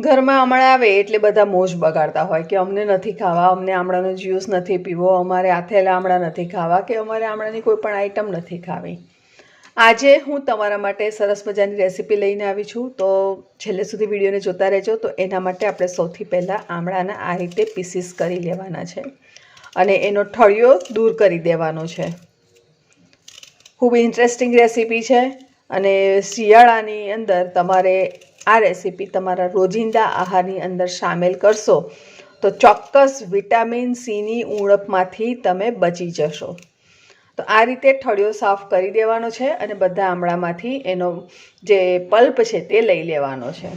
ઘરમાં હમણાં આવે એટલે બધા મોજ બગાડતા હોય કે અમને નથી ખાવા, અમને આમળાનો જ્યુસ નથી પીવો, અમારે આથેલા આમળા નથી ખાવા કે અમારે આમળાની કોઈ પણ આઈટમ નથી ખાવી. આજે હું તમારા માટે સરસ મજાની રેસીપી લઈને આવી છું. તો છેલ્લે સુધી વિડીયોને જોતા રહેજો. તો એના માટે આપણે સૌથી પહેલાં આમળાના આ રીતે પીસીસ કરી લેવાના છે. અને એનો ઠળિયો દૂર કરી દેવાનો છે. ખૂબ ઇન્ટરેસ્ટિંગ રેસીપી છે. અને શિયાળાની અંદર તમારે આ રેસીપી તમારા રોજિંદા આહારની અંદર સામેલ કરશો તો ચોક્કસ વિટામિન સીની ઉણપમાંથી તમે બચી જશો. તો આ રીતે ઠળિયો સાફ કરી દેવાનો છે અને બધા આમળામાંથી એનો જે પલ્પ છે તે લઈ લેવાનો છે.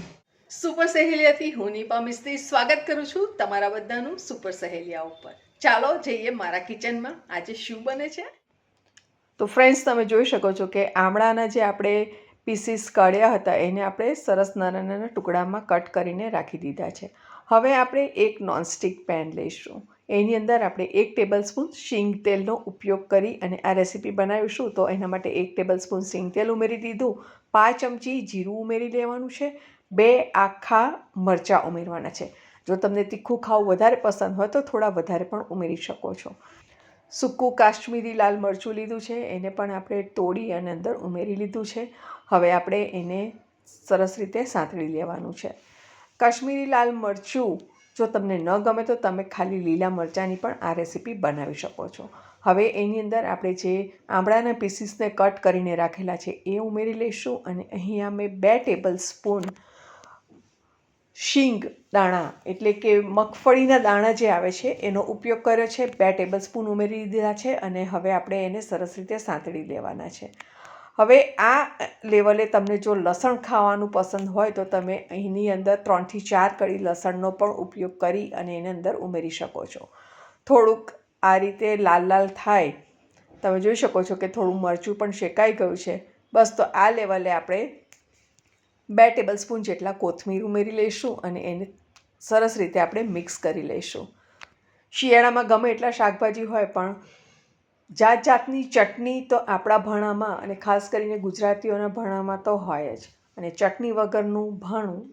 સુપર સહેલિયાથી હું નિપા મિસ્ત્રી સ્વાગત કરું છું તમારા બધાનું સુપર સહેલિયા ઉપર. ચાલો જઈએ મારા કિચનમાં. આજે શું બને છે? તો ફ્રેન્ડ્સ તમે જોઈ શકો છો કે આમળાના જે આપણે પીસીસ કાઢ્યા હતા, એને આપણે સરસ નાના નાના ટુકડામાં કટ કરીને રાખી દીધા છે. હવે આપણે એક નોનસ્ટિક પેન લઈશું. એની અંદર આપણે એક ટેબલ સ્પૂન શીંગ તેલનો ઉપયોગ કરી અને આ રેસીપી બનાવીશું, તો એના માટે એક ટેબલ સ્પૂન શીંગ તેલ ઉમેરી દીધું. પાંચ ચમચી જીરું ઉમેરી લેવાનું છે. બે આખા મરચાં ઉમેરવાના છે. જો તમને તીખું ખાવું વધારે પસંદ હોય તો થોડા વધારે પણ ઉમેરી શકો છો. સૂકું કાશ્મીરી લાલ મરચું લીધું છે, એને પણ આપણે તોડી અને અંદર ઉમેરી લીધું છે. હવે આપણે એને સરસ રીતે સાંતળી લેવાનું છે. કાશ્મીરી લાલ મરચું, જો તમને ન ગમે તો તમે ખાલી લીલા મરચાંની પણ આ રેસીપી બનાવી શકો છો. હવે એની અંદર આપણે જે આંબળાના પીસીસને કટ કરીને રાખેલા છે, એ ઉમેરી લઈશું અને અહીંયા મેં બે ટેબલ સ્પૂન શીંગ દાણા, એટલે કે મગફળીના દાણા જે આવે છે, એનો ઉપયોગ કર્યો છે, બે ટેબલ સ્પૂન ઉમેરી દીધા છે અને હવે આપણે એને સરસ રીતે સાંતળી લેવાના છે. હવે આ લેવલે તમને જો લસણ ખાવાનું પસંદ હોય તો તમે અહીંની અંદર ત્રણથી ચાર કળી લસણનો પણ ઉપયોગ કરી અને એની અંદર ઉમેરી શકો છો. થોડુંક આ રીતે લાલ લાલ થાય, તમે જોઈ શકો છો કે થોડું મરચું પણ શેકાઈ ગયું છે. બસ તો આ લેવલે આપણે બે ટેબલ સ્પૂન જેટલા કોથમીર ઉમેરી લઈશું અને એને સરસ રીતે આપણે મિક્સ કરી લઈશું. શિયાળામાં ગમે એટલા શાકભાજી હોય પણ જાત જાતની ચટણી તો આપણા ભણામાં અને ખાસ કરીને ગુજરાતીઓના ભણામાં તો હોય જ. અને ચટણી વગરનું ભાણું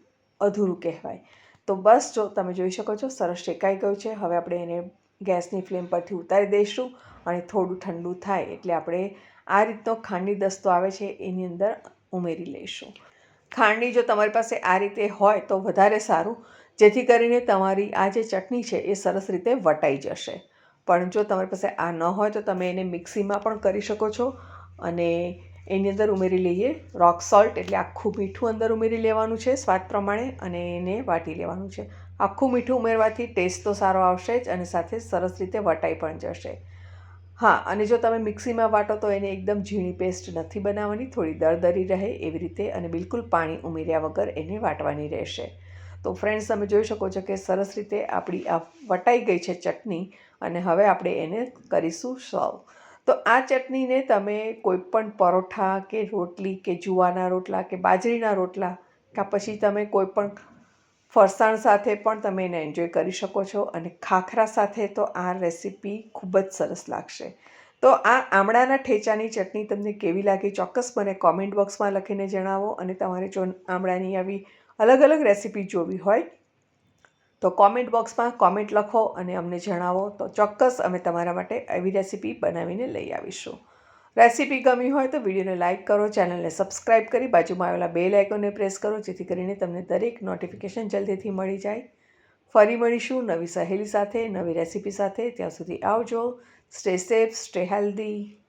અધૂરું કહેવાય. તો બસ જો તમે જોઈ શકો છો, સરસ શેકાઈ ગયું છે. હવે આપણે એને ગેસની ફ્લેમ પરથી ઉતારી દઈશું અને થોડું ઠંડુ થાય એટલે આપણે આ રીતનો ખાંડની દસ્તો આવે છે, એની અંદર ઉમેરી લઈશું. ખાંડની જો તમારી પાસે આ રીતે હોય તો વધારે સારું, જેથી કરીને તમારી આ જે ચટણી છે એ સરસ રીતે વટાઈ જશે. પણ જો તમારી પાસે આ ન હોય તો તમે એને મિક્સીમાં પણ કરી શકો છો અને એની અંદર ઉમેરી લઈએ રોક સોલ્ટ એટલે આખું મીઠું અંદર ઉમેરી લેવાનું છે સ્વાદ પ્રમાણે અને એને વાટી લેવાનું છે. આખું મીઠું ઉમેરવાથી ટેસ્ટ તો સારો આવશે જ અને સાથે સરસ રીતે વટાઈ પણ જશે. હા અને જો તમે મિક્સીમાં વાટો તો એને એકદમ ઝીણી પેસ્ટ નથી બનાવવાની થોડી દરદરી રહે એવી રીતે અને બિલકુલ પાણી ઉમેર્યા વગર એને વાટવાની રહેશે. તો ફ્રેન્ડ્સ તમે જોઈ શકો છો કે સરસ રીતે આપણી આ વટાઈ ગઈ છે ચટણી અને હવે આપણે એને કરીશું સર્વ. તો આ ચટણીને તમે કોઈપણ પરોઠા કે રોટલી કે જુવાના રોટલા કે બાજરીના રોટલા કાં પછી તમે કોઈપણ ફરસાણ સાથે પણ તમે એને એન્જોય કરી શકો છો અને ખાખરા સાથે તો આ રેસીપી ખૂબ જ સરસ લાગશે. તો આ આમળાના ઠેચાની ચટણી તમને કેવી લાગી ચોક્કસ મને કોમેન્ટ બોક્સમાં લખીને જણાવો અને તમારે જો આમળાની આવી અલગ અલગ રેસીપી જોવી હોય તો કોમેન્ટ બોક્સમાં કોમેન્ટ લખો અને અમને જણાવો. તો ચોક્કસ અમે તમારા માટે એવી રેસીપી બનાવીને લઈ આવીશું. રેસીપી ગમી હોય તો વિડીયોને લાઇક કરો, ચેનલને સબસ્ક્રાઇબ કરી બાજુમાં આવેલા બે લાઇકોને પ્રેસ કરો, જેથી કરીને તમને દરેક નોટિફિકેશન જલ્દીથી મળી જાય. ફરી મળીશું નવી સહેલી સાથે, નવી રેસીપી સાથે. ત્યાં સુધી આવજો. Stay safe, stay healthy.